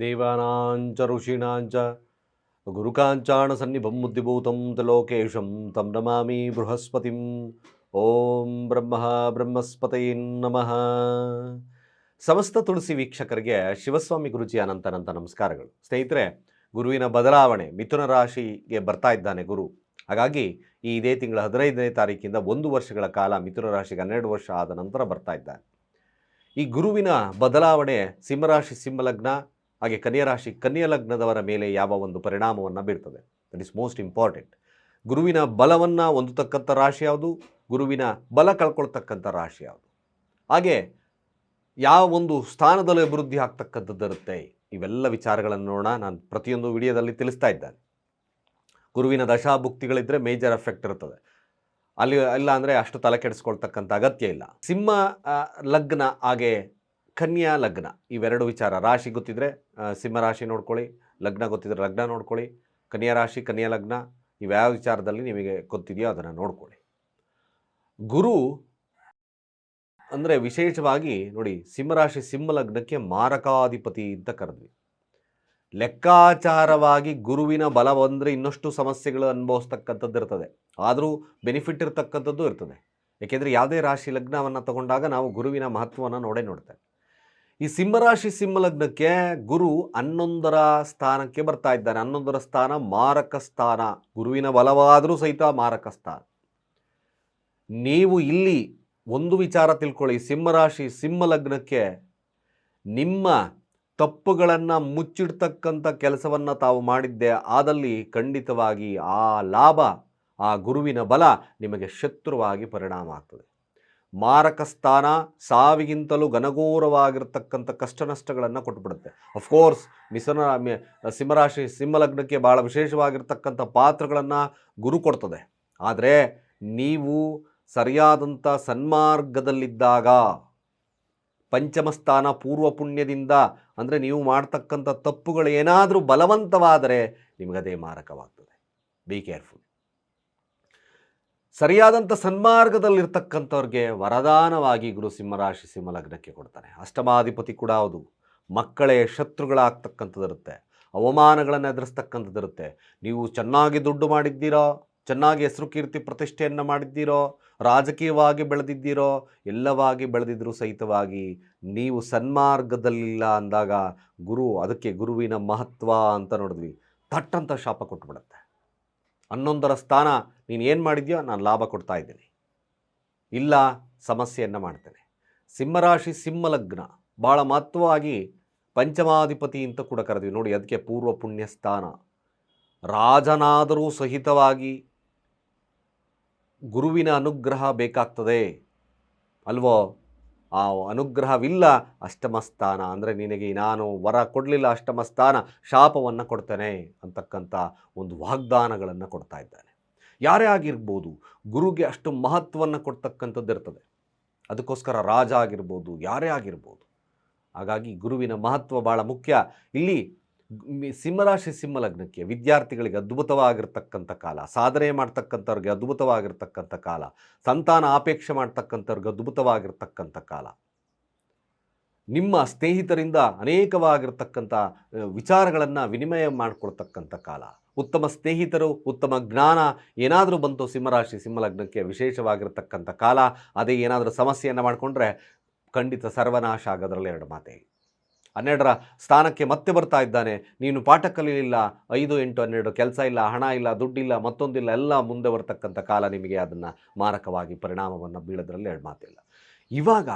ದೇವಾನಾಂಚ ಋಷೀಣಾಂಚ ಗುರುಕಾಂಚಾಣ ಸನ್ನಿಭಂ ಬುದ್ಧಿಭೂತಂ ತಲೋಕೇಶಂ ತಂ ನಮಾಮಿ ಬೃಹಸ್ಪತಿಂ. ಓಂ ಬ್ರಹ್ಮ ಬ್ರಹ್ಮಸ್ಪತೈ ನಮಃ. ಸಮಸ್ತ ತುಳಸಿ ವೀಕ್ಷಕರಿಗೆ ಶಿವಸ್ವಾಮಿ ಗುರುಜಿ ಅನಂತನಂತ ನಮಸ್ಕಾರಗಳು. ಸ್ನೇಹಿತರೆ, ಗುರುವಿನ ಬದಲಾವಣೆ ಮಿಥುನ ರಾಶಿಗೆ ಬರ್ತಾ ಇದ್ದಾನೆ ಗುರು. ಹಾಗಾಗಿ ಈ ಇದೇ ತಿಂಗಳ ಹದಿನೈದನೇ ತಾರೀಕಿಂದ ಒಂದು ವರ್ಷಗಳ ಕಾಲ ಮಿಥುನ ರಾಶಿಗೆ ಹನ್ನೆರಡು ವರ್ಷ ಆದ ನಂತರ ಬರ್ತಾ ಇದ್ದಾನೆ. ಈ ಗುರುವಿನ ಬದಲಾವಣೆ ಸಿಂಹರಾಶಿ ಸಿಂಹಲಗ್ನ ಹಾಗೆ ಕನ್ಯಾ ರಾಶಿ ಕನ್ಯಾ ಲಗ್ನದವರ ಮೇಲೆ ಯಾವ ಒಂದು ಪರಿಣಾಮವನ್ನು ಬೀರ್ತದೆ ದಟ್ ಇಸ್ ಮೋಸ್ಟ್ ಇಂಪಾರ್ಟೆಂಟ್ ಗುರುವಿನ ಬಲವನ್ನು ಹೊಂದತಕ್ಕಂಥ ರಾಶಿ ಯಾವುದು? ಗುರುವಿನ ಬಲ ಕಳ್ಕೊಳ್ತಕ್ಕಂಥ ರಾಶಿ ಯಾವುದು? ಹಾಗೆ ಯಾವ ಒಂದು ಸ್ಥಾನದಲ್ಲಿ ಅಭಿವೃದ್ಧಿ ಆಗ್ತಕ್ಕಂಥದ್ದು ಇರುತ್ತೆ ಇವೆಲ್ಲ ವಿಚಾರಗಳನ್ನು ನೋಡೋಣ. ನಾನು ಪ್ರತಿಯೊಂದು ವಿಡಿಯೋದಲ್ಲಿ ತಿಳಿಸ್ತಾ ಇದ್ದೇನೆ. ಗುರುವಿನ ದಶಾಭುಕ್ತಿಗಳಿದ್ದರೆ ಮೇಜರ್ ಎಫೆಕ್ಟ್ ಇರ್ತದೆ. ಅಲ್ಲಿ, ಇಲ್ಲ ಅಂದರೆ ಅಷ್ಟು ತಲೆ ಕೆಡಿಸ್ಕೊಳ್ತಕ್ಕಂಥ ಅಗತ್ಯ ಇಲ್ಲ. ಸಿಂಹ ಲಗ್ನ ಹಾಗೆ ಕನ್ಯಾ ಲಗ್ನ, ಇವೆರಡು ವಿಚಾರ. ರಾಶಿ ಗೊತ್ತಿದ್ರೆ ಸಿಂಹರಾಶಿ ಸಿಂಹ ರಾಶಿ ನೋಡ್ಕೊಳ್ಳಿ, ಲಗ್ನ ಗೊತ್ತಿದ್ರೆ ಲಗ್ನ ನೋಡ್ಕೊಳ್ಳಿ, ಕನ್ಯಾ ರಾಶಿ, ಕನ್ಯಾ ಲಗ್ನ, ಇವ್ಯಾವ ವಿಚಾರದಲ್ಲಿ ನಿಮಗೆ ಗೊತ್ತಿದೆಯೋ ಅದನ್ನು ನೋಡ್ಕೊಳ್ಳಿ. ಗುರು ಅಂದರೆ ವಿಶೇಷವಾಗಿ ನೋಡಿ ಸಿಂಹರಾಶಿ ಸಿಂಹ ಲಗ್ನಕ್ಕೆ ಮಾರಕಾಧಿಪತಿ ಅಂತ ಕರೆದ್ವಿ. ಲೆಕ್ಕಾಚಾರವಾಗಿ ಗುರುವಿನ ಬಲ ಬಂದರೆ ಇನ್ನಷ್ಟು ಸಮಸ್ಯೆಗಳು ಅನುಭವಿಸ್ತಕ್ಕಂಥದ್ದು ಇರ್ತದೆ. ಆದರೂ ಬೆನಿಫಿಟ್ ಇರ್ತಕ್ಕಂಥದ್ದು ಇರ್ತದೆ. ಏಕೆಂದರೆ ಯಾವುದೇ ರಾಶಿ ಲಗ್ನವನ್ನು ತಗೊಂಡಾಗ ನಾವು ಗುರುವಿನ ಮಹತ್ವವನ್ನು ನೋಡೇ ನೋಡ್ತೇವೆ. ಈ ಸಿಂಹರಾಶಿ ಸಿಂಹ ಲಗ್ನಕ್ಕೆ ಗುರು ಹನ್ನೊಂದರ ಸ್ಥಾನಕ್ಕೆ ಬರ್ತಾ ಇದ್ದಾನೆ ಹನ್ನೊಂದರ ಸ್ಥಾನ ಮಾರಕ ಸ್ಥಾನ. ಗುರುವಿನ ಬಲವಾದರೂ ಸಹಿತ ಮಾರಕ ಸ್ಥಾನ. ನೀವು ಇಲ್ಲಿ ಒಂದು ವಿಚಾರ ತಿಳ್ಕೊಳ್ಳಿ. ಸಿಂಹರಾಶಿ ಸಿಂಹ ಲಗ್ನಕ್ಕೆ ನಿಮ್ಮ ತಪ್ಪುಗಳನ್ನು ಮುಚ್ಚಿಡ್ತಕ್ಕಂಥ ಕೆಲಸವನ್ನು ತಾವು ಮಾಡಿದ್ದೆ. ಆದಲ್ಲಿ ಖಂಡಿತವಾಗಿ ಆ ಲಾಭ, ಆ ಗುರುವಿನ ಬಲ ನಿಮಗೆ ಶತ್ರುವಾಗಿ ಪರಿಣಾಮ ಆಗ್ತದೆ. ಮಾರಕ ಸ್ಥಾನ ಸಾವಿಗಿಂತಲೂ ಘನಘೋರವಾಗಿರ್ತಕ್ಕಂಥ ಕಷ್ಟ ನಷ್ಟಗಳನ್ನು ಕೊಟ್ಬಿಡುತ್ತೆ ಅಫ್ಕೋರ್ಸ್ ಮಿಸನ ಸಿಂಹರಾಶಿ, ಸಿಂಹಲಗ್ನಕ್ಕೆ ಭಾಳ ವಿಶೇಷವಾಗಿರ್ತಕ್ಕಂಥ ಪಾತ್ರಗಳನ್ನು ಗುರು ಕೊಡ್ತದೆ. ಆದರೆ ನೀವು ಸರಿಯಾದಂಥ ಸನ್ಮಾರ್ಗದಲ್ಲಿದ್ದಾಗ, ಪಂಚಮಸ್ಥಾನ ಪೂರ್ವ ಪುಣ್ಯದಿಂದ, ಅಂದರೆ ನೀವು ಮಾಡ್ತಕ್ಕಂಥ ತಪ್ಪುಗಳು ಏನಾದರೂ ಬಲವಂತವಾದರೆ ನಿಮಗದೇ ಮಾರಕವಾಗ್ತದೆ. ಬಿ ಕೇರ್ಫುಲ್ ಸರಿಯಾದಂಥ ಸನ್ಮಾರ್ಗದಲ್ಲಿರ್ತಕ್ಕಂಥವ್ರಿಗೆ ವರದಾನವಾಗಿ ಗುರು ಸಿಂಹರಾಶಿ ಸಿಂಹಲಗ್ನಕ್ಕೆ ಕೊಡ್ತಾನೆ ಅಷ್ಟಮಾಧಿಪತಿ ಕೂಡ ಹೌದು. ಮಕ್ಕಳೇ ಶತ್ರುಗಳಾಗ್ತಕ್ಕಂಥದ್ದಿರುತ್ತೆ. ಅವಮಾನಗಳನ್ನು ಎದುರಿಸ್ತಕ್ಕಂಥದ್ದಿರುತ್ತೆ. ನೀವು ಚೆನ್ನಾಗಿ ದುಡ್ಡು ಮಾಡಿದ್ದೀರೋ, ಚೆನ್ನಾಗಿ ಹೆಸರು ಕೀರ್ತಿ ಪ್ರತಿಷ್ಠೆಯನ್ನು ಮಾಡಿದ್ದೀರೋ, ರಾಜಕೀಯವಾಗಿ ಬೆಳೆದಿದ್ದೀರೋ, ಎಲ್ಲವಾಗಿ ಬೆಳೆದಿದ್ದರೂ ಸಹಿತವಾಗಿ ನೀವು ಸನ್ಮಾರ್ಗದಲ್ಲಿಲ್ಲ ಅಂದಾಗ ಗುರು ಅದಕ್ಕೆ ಗುರುವಿನ ಮಹತ್ವ ಅಂತ ನೋಡಿದ್ವಿ. ತಟ್ಟಂತ ಶಾಪ ಕೊಟ್ಟುಬಿಡುತ್ತೆ ಹನ್ನೊಂದರ ಸ್ಥಾನ ನೀನು ಏನು ಮಾಡಿದ್ಯೋ ನಾನು ಲಾಭ ಕೊಡ್ತಾ ಇದ್ದೀನಿ. ಇಲ್ಲ, ಸಮಸ್ಯೆಯನ್ನು ಮಾಡ್ತೇನೆ. ಸಿಂಹರಾಶಿ ಸಿಂಹಲಗ್ನ ಭಾಳ ಮಹತ್ವವಾಗಿ ಪಂಚಮಾಧಿಪತಿ ಅಂತ ಕೂಡ ಕರೆದ್ವಿ. ನೋಡಿ ಅದಕ್ಕೆ ಪೂರ್ವ ಪುಣ್ಯ ಸ್ಥಾನ. ರಾಜನಾದರೂ ಸಹಿತವಾಗಿ ಗುರುವಿನ ಅನುಗ್ರಹ ಬೇಕಾಗ್ತದೆ. ಅಲ್ವೋ? ಆ ಅನುಗ್ರಹವಿಲ್ಲ, ಅಷ್ಟಮ ಸ್ಥಾನ. ಅಂದರೆ ನಿನಗೆ ನಾನು ವರ ಕೊಡಲಿಲ್ಲ ಅಷ್ಟಮ ಸ್ಥಾನ, ಶಾಪವನ್ನು ಕೊಡ್ತೇನೆ ಅಂತಕ್ಕಂಥ ಒಂದು ವಾಗ್ದಾನಗಳನ್ನು ಕೊಡ್ತಾ ಇದ್ದಾನೆ. ಯಾರೇ ಆಗಿರ್ಬೋದು ಗುರುಗೆ ಅಷ್ಟು ಮಹತ್ವವನ್ನು ಕೊಡ್ತಕ್ಕಂಥದ್ದು ಇರ್ತದೆ. ಅದಕ್ಕೋಸ್ಕರ ರಾಜ ಆಗಿರ್ಬೋದು, ಯಾರೇ ಆಗಿರ್ಬೋದು. ಹಾಗಾಗಿ ಗುರುವಿನ ಮಹತ್ವ ಭಾಳ ಮುಖ್ಯ. ಇಲ್ಲಿ ಸಿಂಹರಾಶಿ ಸಿಂಹಲಗ್ನಕ್ಕೆ ವಿದ್ಯಾರ್ಥಿಗಳಿಗೆ ಅದ್ಭುತವಾಗಿರ್ತಕ್ಕಂಥ ಕಾಲ, ಸಾಧನೆ ಮಾಡ್ತಕ್ಕಂಥವ್ರಿಗೆ ಅದ್ಭುತವಾಗಿರ್ತಕ್ಕಂಥ ಕಾಲ, ಸಂತಾನ ಆಪೇಕ್ಷೆ ಮಾಡ್ತಕ್ಕಂಥವ್ರಿಗೆ ಅದ್ಭುತವಾಗಿರ್ತಕ್ಕಂಥ ಕಾಲ. ನಿಮ್ಮ ಸ್ನೇಹಿತರಿಂದ ಅನೇಕವಾಗಿರ್ತಕ್ಕಂಥ ವಿಚಾರಗಳನ್ನು ವಿನಿಮಯ ಮಾಡಿಕೊಳ್ತಕ್ಕಂಥ ಕಾಲ. ಉತ್ತಮ ಸ್ನೇಹಿತರು, ಉತ್ತಮ ಜ್ಞಾನ, ಏನಾದರೂ ಬಂತು ಸಿಂಹರಾಶಿ ಸಿಂಹಲಗ್ನಕ್ಕೆ ವಿಶೇಷವಾಗಿರತಕ್ಕಂಥ ಕಾಲ, ಅದೇ ಏನಾದರೂ ಸಮಸ್ಯೆಯನ್ನು ಮಾಡಿಕೊಂಡ್ರೆ ಖಂಡಿತ ಸರ್ವನಾಶ ಆಗೋದ್ರಲ್ಲಿ ಎರಡು ಮಾತೆ. ಹನ್ನೆರಡರ ಸ್ಥಾನಕ್ಕೆ ಮತ್ತೆ ಬರ್ತಾ ಇದ್ದಾನೆ. ನೀನು ಪಾಠ ಕಲೀಲಿಲ್ಲ, ಐದು ಎಂಟು ಹನ್ನೆರಡು ಕೆಲಸ ಇಲ್ಲ, ಹಣ ಇಲ್ಲ, ದುಡ್ಡಿಲ್ಲ, ಮತ್ತೊಂದಿಲ್ಲ, ಎಲ್ಲ ಮುಂದೆ ಬರ್ತಕ್ಕಂಥ ಕಾಲ ನಿಮಗೆ ಅದನ್ನು ಮಾರಕವಾಗಿ ಪರಿಣಾಮವನ್ನು ಬೀಳೋದ್ರಲ್ಲಿ ಎರಡು ಮಾತಿಲ್ಲ ಇವಾಗ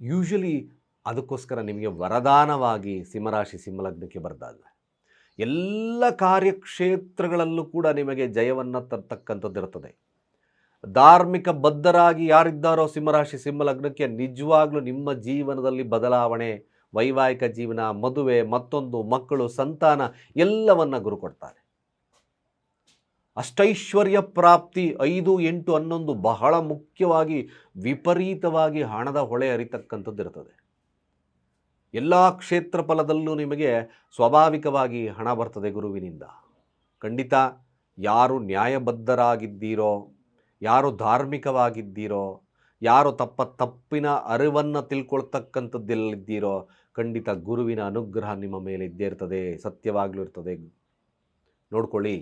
ಯೂಶಲಿ ಅದಕ್ಕೋಸ್ಕರ ನಿಮಗೆ ವರದಾನವಾಗಿ ಸಿಂಹರಾಶಿ ಸಿಂಹಲಗ್ನಕ್ಕೆ ಬರ್ದಾದ ಎಲ್ಲ ಕಾರ್ಯಕ್ಷೇತ್ರಗಳಲ್ಲೂ ಕೂಡ ನಿಮಗೆ ಜಯವನ್ನು ತರ್ತಕ್ಕಂಥದ್ದು ಇರ್ತದೆ ಧಾರ್ಮಿಕ ಬದ್ಧರಾಗಿ ಯಾರಿದ್ದಾರೋ ಸಿಂಹರಾಶಿ, ಸಿಂಹಲಗ್ನಕ್ಕೆ ನಿಜವಾಗ್ಲೂ ನಿಮ್ಮ ಜೀವನದಲ್ಲಿ ಬದಲಾವಣೆ, ವೈವಾಹಿಕ ಜೀವನ, ಮದುವೆ, ಮತ್ತೊಂದು, ಮಕ್ಕಳು, ಸಂತಾನ ಎಲ್ಲವನ್ನ ಗುರು ಕೊಡ್ತಾರೆ. ಅಷ್ಟೈಶ್ವರ್ಯ ಪ್ರಾಪ್ತಿ ಐದು, ಎಂಟು, ಹನ್ನೊಂದು ಬಹಳ ಮುಖ್ಯವಾಗಿ ವಿಪರೀತವಾಗಿ ಹಣದ ಹೊಳೆ ಹರಿತಕ್ಕಂಥದ್ದು ಇರ್ತದೆ. ಎಲ್ಲ ಕ್ಷೇತ್ರ ಫಲದಲ್ಲೂ ನಿಮಗೆ ಸ್ವಾಭಾವಿಕವಾಗಿ ಹಣ ಬರ್ತದೆ ಗುರುವಿನಿಂದ. ಖಂಡಿತ ಯಾರು ನ್ಯಾಯಬದ್ಧರಾಗಿದ್ದೀರೋ, ಯಾರು ಧಾರ್ಮಿಕವಾಗಿದ್ದೀರೋ, ಯಾರು ತಪ್ಪ ತಪ್ಪಿನ ಅರಿವನ್ನು ತಿಳ್ಕೊಳ್ತಕ್ಕಂಥದ್ದೆಲ್ಲಿದ್ದೀರೋ ಖಂಡಿತ ಗುರುವಿನ ಅನುಗ್ರಹ ನಿಮ್ಮ ಮೇಲೆ ಇದ್ದೇ ಇರ್ತದೆ, ಸತ್ಯವಾಗಲೂ ಇರ್ತದೆ. ನೋಡ್ಕೊಳ್ಳಿ,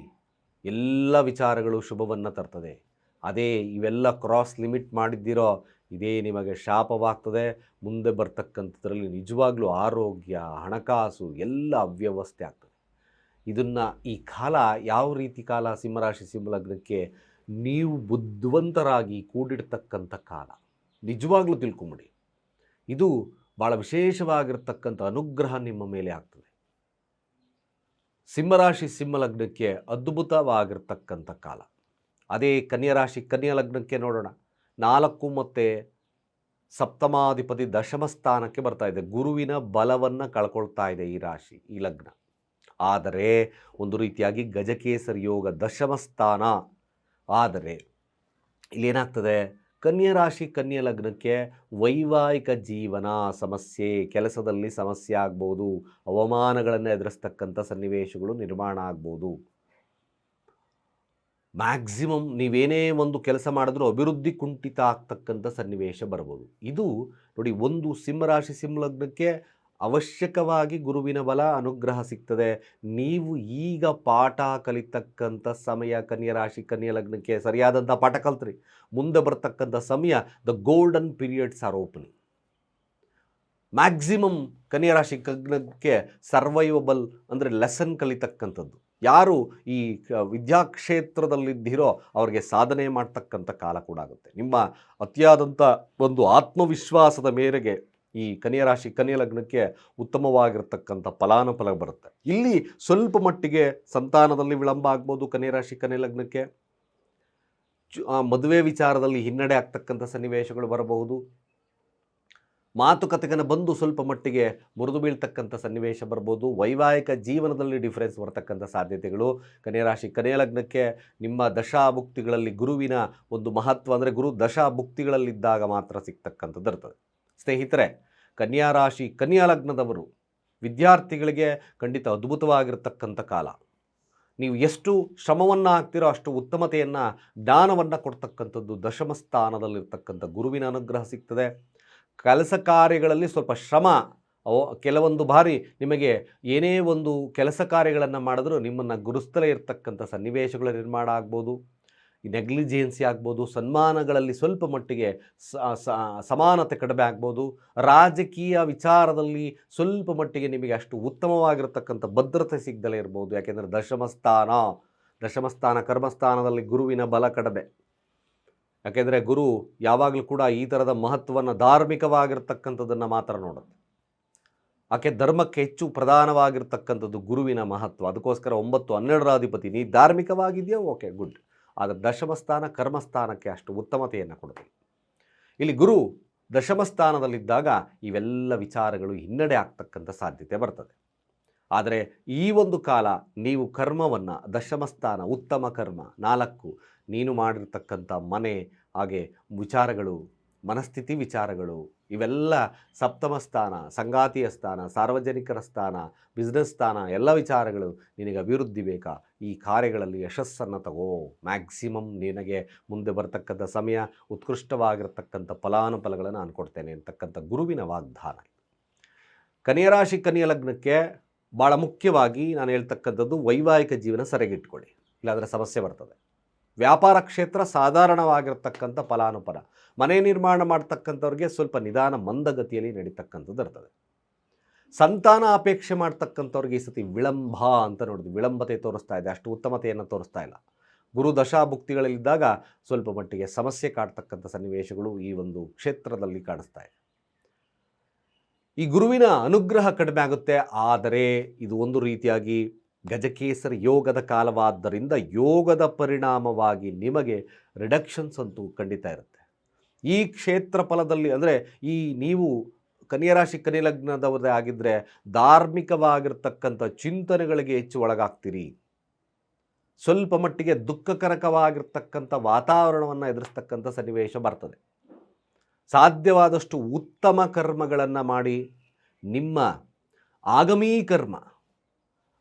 ಎಲ್ಲ ವಿಚಾರಗಳು ಶುಭವನ್ನು ತರ್ತದೆ. ಅದೇ ಇವೆಲ್ಲ ಕ್ರಾಸ್ ಲಿಮಿಟ್ ಮಾಡಿದ್ದೀರೋ ಇದೇ ನಿಮಗೆ ಶಾಪವಾಗ್ತದೆ. ಮುಂದೆ ಬರ್ತಕ್ಕಂಥದ್ರಲ್ಲಿ ನಿಜವಾಗ್ಲೂ ಆರೋಗ್ಯ, ಹಣಕಾಸು ಎಲ್ಲ ಅವ್ಯವಸ್ಥೆ ಆಗ್ತದೆ. ಇದನ್ನು ಈ ಕಾಲ ಯಾವ ರೀತಿ ಕಾಲ ಸಿಂಹರಾಶಿ ಸಿಂಹಲಗ್ನಕ್ಕೆ ನೀವು ಬುದ್ಧಿವಂತರಾಗಿ ಕೂಡಿಡ್ತಕ್ಕಂಥ ಕಾಲ? ನಿಜವಾಗ್ಲೂ ತಿಳ್ಕೊಂಬಿಡಿ. ಇದು ಭಾಳ ವಿಶೇಷವಾಗಿರ್ತಕ್ಕಂಥ ಅನುಗ್ರಹ ನಿಮ್ಮ ಮೇಲೆ ಆಗ್ತದೆ. ಸಿಂಹರಾಶಿ ಸಿಂಹಲಗ್ನಕ್ಕೆ ಅದ್ಭುತವಾಗಿರ್ತಕ್ಕಂಥ ಕಾಲ. ಅದೇ ಕನ್ಯರಾಶಿ ಕನ್ಯಾ ಲಗ್ನಕ್ಕೆ ನೋಡೋಣ. ನಾಲ್ಕು ಮತ್ತು ಸಪ್ತಮಾಧಿಪತಿ ದಶಮ ಸ್ಥಾನಕ್ಕೆ ಬರ್ತಾ ಇದೆ. ಗುರುವಿನ ಬಲವನ್ನು ಕಳ್ಕೊಳ್ತಾ ಇದೆ ಈ ರಾಶಿ, ಈ ಲಗ್ನ. ಆದರೆ ಒಂದು ರೀತಿಯಾಗಿ ಗಜಕೇಸರಿ ಯೋಗ ದಶಮ ಸ್ಥಾನ. ಆದರೆ ಇಲ್ಲೇನಾಗ್ತದೆ? ಕನ್ಯಾ ರಾಶಿ, ಕನ್ಯಾ ಲಗ್ನಕ್ಕೆ ವೈವಾಹಿಕ ಜೀವನ ಸಮಸ್ಯೆ, ಕೆಲಸದಲ್ಲಿ ಸಮಸ್ಯೆ ಆಗ್ಬೋದು, ಅವಮಾನಗಳನ್ನು ಎದುರಿಸ್ತಕ್ಕಂಥ ಸನ್ನಿವೇಶಗಳು ನಿರ್ಮಾಣ ಆಗ್ಬೋದು. ಮ್ಯಾಕ್ಸಿಮಮ್ ನೀವೇನೇ ಒಂದು ಕೆಲಸ ಮಾಡಿದ್ರೂ ಅಭಿವೃದ್ಧಿ ಕುಂಠಿತ ಆಗ್ತಕ್ಕಂಥ ಸನ್ನಿವೇಶ ಬರ್ಬೋದು. ಇದು ನೋಡಿ, ಒಂದು ಸಿಂಹರಾಶಿ ಸಿಂಹಲಗ್ನಕ್ಕೆ ಅವಶ್ಯಕವಾಗಿ ಗುರುವಿನ ಬಲ, ಅನುಗ್ರಹ ಸಿಗ್ತದೆ. ನೀವು ಈಗ ಪಾಠ ಕಲಿತಕ್ಕಂಥ ಸಮಯ, ಕನ್ಯಾ ರಾಶಿ, ಕನ್ಯಾ ಲಗ್ನಕ್ಕೆ ಸರಿಯಾದಂಥ ಪಾಠ ಕಲ್ತ್ರಿ. ಮುಂದೆ ಬರ್ತಕ್ಕಂಥ ಸಮಯ the golden periods are opening maximum ಕನ್ಯಾ ರಾಶಿ ಲಗ್ನಕ್ಕೆ ಸರ್ವೈವಬಲ್ ಅಂದರೆ ಲೆಸನ್ ಕಲಿತಕ್ಕಂಥದ್ದು. ಯಾರು ಈ ವಿದ್ಯಾಕ್ಷೇತ್ರದಲ್ಲಿದ್ದಿರೋ ಅವರಿಗೆ ಸಾಧನೆ ಮಾಡ್ತಕ್ಕಂಥ ಕಾಲ ಕೂಡ ಆಗುತ್ತೆ. ನಿಮ್ಮ ಅತಿಯಾದಂಥ ಒಂದು ಆತ್ಮವಿಶ್ವಾಸದ ಮೇರೆಗೆ ಈ ಕನ್ಯಾ ರಾಶಿ, ಕನ್ಯಾ ಲಗ್ನಕ್ಕೆ ಉತ್ತಮವಾಗಿರ್ತಕ್ಕಂಥ ಫಲಾನುಫಲ ಬರುತ್ತೆ. ಇಲ್ಲಿ ಸ್ವಲ್ಪ ಮಟ್ಟಿಗೆ ಸಂತಾನದಲ್ಲಿ ವಿಳಂಬ ಆಗ್ಬೋದು ಕನ್ಯಾ ರಾಶಿ, ಕನ್ಯಾ ಲಗ್ನಕ್ಕೆ. ಮದುವೆ ವಿಚಾರದಲ್ಲಿ ಹಿನ್ನಡೆ ಆಗ್ತಕ್ಕಂಥ ಸನ್ನಿವೇಶಗಳು ಬರಬಹುದು. ಮಾತುಕತೆಗನ ಬಂದು ಸ್ವಲ್ಪ ಮಟ್ಟಿಗೆ ಮುರಿದು ಬೀಳ್ತಕ್ಕಂಥ ಸನ್ನಿವೇಶ ಬರ್ಬೋದು. ವೈವಾಹಿಕ ಜೀವನದಲ್ಲಿ ಡಿಫ್ರೆನ್ಸ್ ಬರ್ತಕ್ಕಂಥ ಸಾಧ್ಯತೆಗಳು. ಕನ್ಯರಾಶಿ ಕನ್ಯಾ ಲಗ್ನಕ್ಕೆ ನಿಮ್ಮ ದಶಾಭುಕ್ತಿಗಳಲ್ಲಿ ಗುರುವಿನ ಒಂದು ಮಹತ್ವ ಅಂದರೆ ಗುರು ದಶಾಭುಕ್ತಿಗಳಲ್ಲಿದ್ದಾಗ ಮಾತ್ರ ಸಿಗ್ತಕ್ಕಂಥದ್ದು ಇರ್ತದೆ. ಸ್ನೇಹಿತರೆ, ಕನ್ಯಾ ರಾಶಿ, ಕನ್ಯಾ ಲಗ್ನದವರು ವಿದ್ಯಾರ್ಥಿಗಳಿಗೆ ಖಂಡಿತ ಅದ್ಭುತವಾಗಿರತಕ್ಕಂಥ ಕಾಲ. ನೀವು ಎಷ್ಟು ಶ್ರಮವನ್ನು ಹಾಕ್ತಿರೋ ಅಷ್ಟು ಉತ್ತಮತೆಯನ್ನು, ಜ್ಞಾನವನ್ನು ಕೊಡ್ತಕ್ಕಂಥದ್ದು ದಶಮ ಸ್ಥಾನದಲ್ಲಿರ್ತಕ್ಕಂಥ ಗುರುವಿನ ಅನುಗ್ರಹ ಸಿಗ್ತದೆ. ಕೆಲಸ ಕಾರ್ಯಗಳಲ್ಲಿ ಸ್ವಲ್ಪ ಶ್ರಮ ಕೆಲವೊಂದು ಬಾರಿ ನಿಮಗೆ ಏನೇ ಒಂದು ಕೆಲಸ ಕಾರ್ಯಗಳನ್ನು ಮಾಡಿದ್ರೂ ನಿಮ್ಮನ್ನು ಗುರುಸ್ತಲೇ ಇರತಕ್ಕಂಥ ಸನ್ನಿವೇಶಗಳ ನಿರ್ಮಾಣ ಆಗ್ಬೋದು ನೆಗ್ಲಿಜಿಯೆನ್ಸಿ ಆಗ್ಬೋದು, ಸನ್ಮಾನಗಳಲ್ಲಿ ಸ್ವಲ್ಪ ಮಟ್ಟಿಗೆ ಸಮಾನತೆ ಕಡಿಮೆ ಆಗ್ಬೋದು, ರಾಜಕೀಯ ವಿಚಾರದಲ್ಲಿ ಸ್ವಲ್ಪ ಮಟ್ಟಿಗೆ ನಿಮಗೆ ಅಷ್ಟು ಉತ್ತಮವಾಗಿರತಕ್ಕಂಥ ಭದ್ರತೆ ಸಿಗದಲೇ ಇರ್ಬೋದು, ಯಾಕೆಂದರೆ ದಶಮಸ್ಥಾನ ದಶಮಸ್ಥಾನ ಕರ್ಮಸ್ಥಾನದಲ್ಲಿ ಗುರುವಿನ ಬಲ ಕಡಿಮೆ. ಯಾಕೆಂದರೆ ಗುರು ಯಾವಾಗಲೂ ಕೂಡ ಈ ಥರದ ಮಹತ್ವವನ್ನು ಧಾರ್ಮಿಕವಾಗಿರ್ತಕ್ಕಂಥದ್ದನ್ನು ಮಾತ್ರ ನೋಡುತ್ತೆ. ಆಕೆ ಧರ್ಮಕ್ಕೆ ಹೆಚ್ಚು ಪ್ರಧಾನವಾಗಿರ್ತಕ್ಕಂಥದ್ದು ಗುರುವಿನ ಮಹತ್ವ. ಅದಕ್ಕೋಸ್ಕರ ಒಂಬತ್ತು ಹನ್ನೆರಡರ ಅಧಿಪತಿ ನೀ ಧಾರ್ಮಿಕವಾಗಿದೆಯೋ? Okay, good. ಆದರೆ ದಶಮಸ್ಥಾನ, ಕರ್ಮಸ್ಥಾನಕ್ಕೆ ಅಷ್ಟು ಉತ್ತಮತೆಯನ್ನು ಕೊಡುತ್ತೆ. ಇಲ್ಲಿ ಗುರು ದಶಮಸ್ಥಾನದಲ್ಲಿದ್ದಾಗ ಇವೆಲ್ಲ ವಿಚಾರಗಳು ಹಿನ್ನಡೆ ಆಗ್ತಕ್ಕಂಥ ಸಾಧ್ಯತೆ ಬರ್ತದೆ. ಆದರೆ ಈ ಒಂದು ಕಾಲ ನೀವು ಕರ್ಮವನ್ನು ದಶಮಸ್ಥಾನ, ಉತ್ತಮ ಕರ್ಮ, ನಾಲ್ಕು, ನೀನು ಮಾಡಿರ್ತಕ್ಕಂಥ ಮನೆ, ಹಾಗೆ ವಿಚಾರಗಳು, ಮನಸ್ಥಿತಿ ವಿಚಾರಗಳು, ಇವೆಲ್ಲ ಸಪ್ತಮ ಸ್ಥಾನ, ಸಂಗಾತಿಯ ಸ್ಥಾನ, ಸಾರ್ವಜನಿಕರ ಸ್ಥಾನ ಬಿಸ್ನೆಸ್ ಸ್ಥಾನ, ಎಲ್ಲ ವಿಚಾರಗಳು ನಿನಗೆ ಅಭಿವೃದ್ಧಿ ಬೇಕಾ? ಈ ಕಾರ್ಯಗಳಲ್ಲಿ ಯಶಸ್ಸನ್ನು ತಗೋ. ಮ್ಯಾಕ್ಸಿಮಮ್ ನಿನಗೆ ಮುಂದೆ ಬರ್ತಕ್ಕಂಥ ಸಮಯ, ಉತ್ಕೃಷ್ಟವಾಗಿರ್ತಕ್ಕಂಥ ಫಲಾನುಫಲಗಳನ್ನು ನಾನು ಕೊಡ್ತೇನೆ ಅಂತಕ್ಕಂಥ ಗುರುವಿನ ವಾಗ್ದಾನ ಕನ್ಯರಾಶಿ ಕನ್ಯಾ ಲಗ್ನಕ್ಕೆ ಭಾಳ ಮುಖ್ಯವಾಗಿ ನಾನು ಹೇಳ್ತಕ್ಕಂಥದ್ದು ವೈವಾಹಿಕ ಜೀವನ ಸರಿಗಿಟ್ಕೊಳ್ಳಿ, ಇಲ್ಲಾಂದರೆ ಸಮಸ್ಯೆ ಬರ್ತದೆ. ವ್ಯಾಪಾರ ಕ್ಷೇತ್ರ ಸಾಧಾರಣವಾಗಿರ್ತಕ್ಕಂಥ ಫಲಾನುಫಲ ಮನೆ ನಿರ್ಮಾಣ ಮಾಡ್ತಕ್ಕಂಥವ್ರಿಗೆ ಸ್ವಲ್ಪ ನಿಧಾನ ಮಂದಗತಿಯಲ್ಲಿ ನಡೀತಕ್ಕಂಥದ್ದು ಇರ್ತದೆ. ಸಂತಾನ ಅಪೇಕ್ಷೆ ಮಾಡ್ತಕ್ಕಂಥವ್ರಿಗೆ ಈ ಸತಿ ವಿಳಂಬ ಅಂತ ನೋಡಿದ್ವಿ. ವಿಳಂಬತೆ ತೋರಿಸ್ತಾ ಇದೆ, ಅಷ್ಟು ಉತ್ತಮತೆಯನ್ನು ತೋರಿಸ್ತಾ ಇಲ್ಲ. ಗುರು ದಶಾಭುಕ್ತಿಗಳಲ್ಲಿದ್ದಾಗ ಸ್ವಲ್ಪ ಮಟ್ಟಿಗೆ ಸಮಸ್ಯೆ ಕಾಡ್ತಕ್ಕಂಥ ಸನ್ನಿವೇಶಗಳು ಈ ಒಂದು ಕ್ಷೇತ್ರದಲ್ಲಿ ಕಾಣಿಸ್ತಾ ಇದೆ. ಈ ಗುರುವಿನ ಅನುಗ್ರಹ ಕಡಿಮೆ ಆಗುತ್ತೆ. ಆದರೆ ಇದು ಒಂದು ರೀತಿಯಾಗಿ ಗಜಕೇಸರಿ ಯೋಗದ ಕಾಲವಾದ್ದರಿಂದ ಯೋಗದ ಪರಿಣಾಮವಾಗಿ ನಿಮಗೆ ರಿಡಕ್ಷನ್ಸ್ ಅಂತೂ ಖಂಡಿತ ಇರುತ್ತೆ. ಈ ಕ್ಷೇತ್ರ ಫಲದಲ್ಲಿ ಅಂದರೆ ಈ ನೀವು ಕನ್ಯರಾಶಿ ಕನ್ಯಲಗ್ನದವರೇ ಆಗಿದ್ದರೆ ಧಾರ್ಮಿಕವಾಗಿರ್ತಕ್ಕಂಥ ಚಿಂತನೆಗಳಿಗೆ ಹೆಚ್ಚು ಒಳಗಾಗ್ತೀರಿ. ಸ್ವಲ್ಪ ಮಟ್ಟಿಗೆ ದುಃಖಕರಕವಾಗಿರ್ತಕ್ಕಂಥ ವಾತಾವರಣವನ್ನು ಎದುರಿಸ್ತಕ್ಕಂಥ ಸನ್ನಿವೇಶ ಬರ್ತದೆ. ಸಾಧ್ಯವಾದಷ್ಟು ಉತ್ತಮ ಕರ್ಮಗಳನ್ನು ಮಾಡಿ ನಿಮ್ಮ ಆಗಮೀ ಕರ್ಮ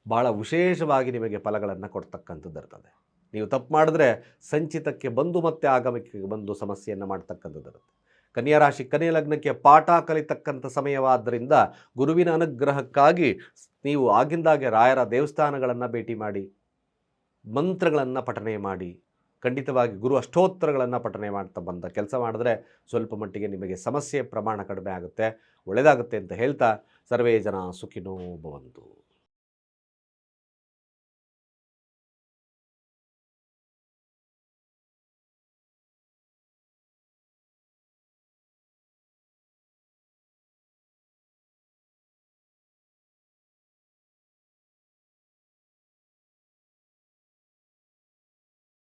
ಭಾಳ ವಿಶೇಷವಾಗಿ ನಿಮಗೆ ಫಲಗಳನ್ನು ಕೊಡ್ತಕ್ಕಂಥದ್ದು ಇರ್ತದೆ. ನೀವು ತಪ್ಪು ಮಾಡಿದ್ರೆ ಸಂಚಿತಕ್ಕೆ ಬಂದು ಮತ್ತೆ ಆಗಮಕ್ಕೆ ಬಂದು ಸಮಸ್ಯೆಯನ್ನು ಮಾಡ್ತಕ್ಕಂಥದ್ದಿರುತ್ತೆ ಕನ್ಯಾ ರಾಶಿ, ಕನ್ಯಾ ಲಗ್ನಕ್ಕೆ ಪಾಠ ಕಲಿತಕ್ಕಂಥ ಸಮಯವಾದ್ದರಿಂದ ಗುರುವಿನ ಅನುಗ್ರಹಕ್ಕಾಗಿ ನೀವು ಆಗಿಂದಾಗೆ ರಾಯರ ದೇವಸ್ಥಾನಗಳನ್ನು ಭೇಟಿ ಮಾಡಿ, ಮಂತ್ರಗಳನ್ನು ಪಠನೆ ಮಾಡಿ ಖಂಡಿತವಾಗಿ ಗುರು ಅಷ್ಟೋತ್ತರಗಳನ್ನು ಪಠನೆ ಮಾಡ್ತಾ ಬಂದ ಕೆಲಸ ಮಾಡಿದ್ರೆ ಸ್ವಲ್ಪ ಮಟ್ಟಿಗೆ ನಿಮಗೆ ಸಮಸ್ಯೆ ಪ್ರಮಾಣ ಕಡಿಮೆ ಆಗುತ್ತೆ ಒಳ್ಳೆಯದಾಗುತ್ತೆ ಅಂತ ಹೇಳ್ತಾ ಸರ್ವೇ ಜನ ಸುಖಿನೋ